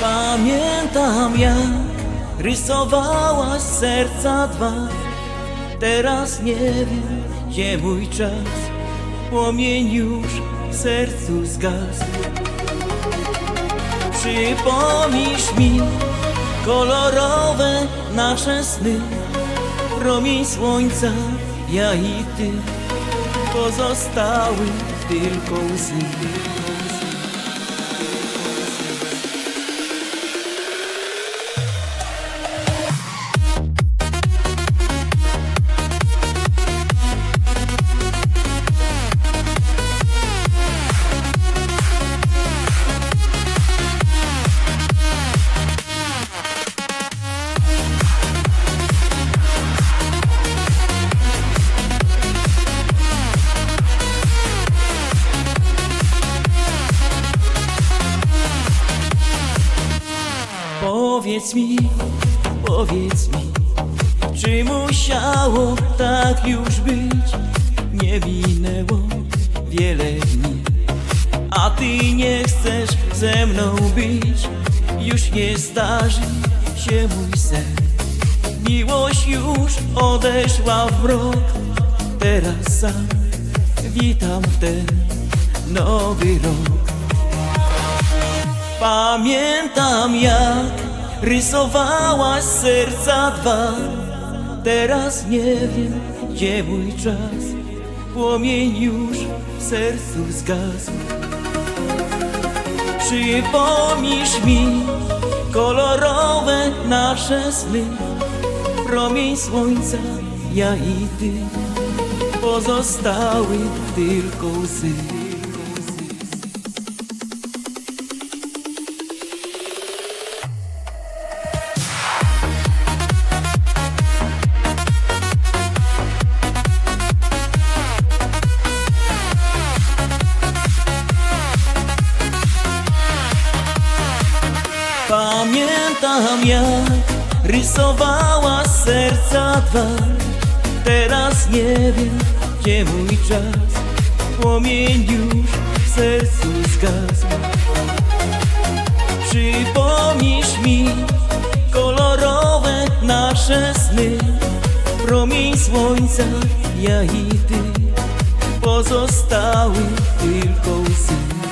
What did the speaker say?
Pamiętam jak rysowałaś serca dwa. Teraz nie wiem, gdzie mój czas. Płomień już w sercu zgasł. Przypomnisz mi kolorowe nasze sny. Promień słońca, ja i ty Pozostały tylko łzy Powiedz mi, powiedz mi Czy musiało tak już być? Nie minęło wiele dni A ty nie chcesz ze mną być. Już nie zdarzy się mój sen. Miłość już odeszła w mrok. Teraz sam witam ten nowy rok. Pamiętam jak rysowałaś serca dwa. Teraz nie wiem gdzie mój czas. Płomień już w sercu zgasł. Przypomnisz mi kolorowe nasze sny. Promień słońca, ja i ty. Pozostały tylko łzy Pamiętam jak rysowała serca dwa Teraz nie wiem gdzie mój czas. Płomień już w sercu zgasł. Przypomnisz mi kolorowe nasze sny. Promień słońca, ja i ty. Pozostały tylko łzy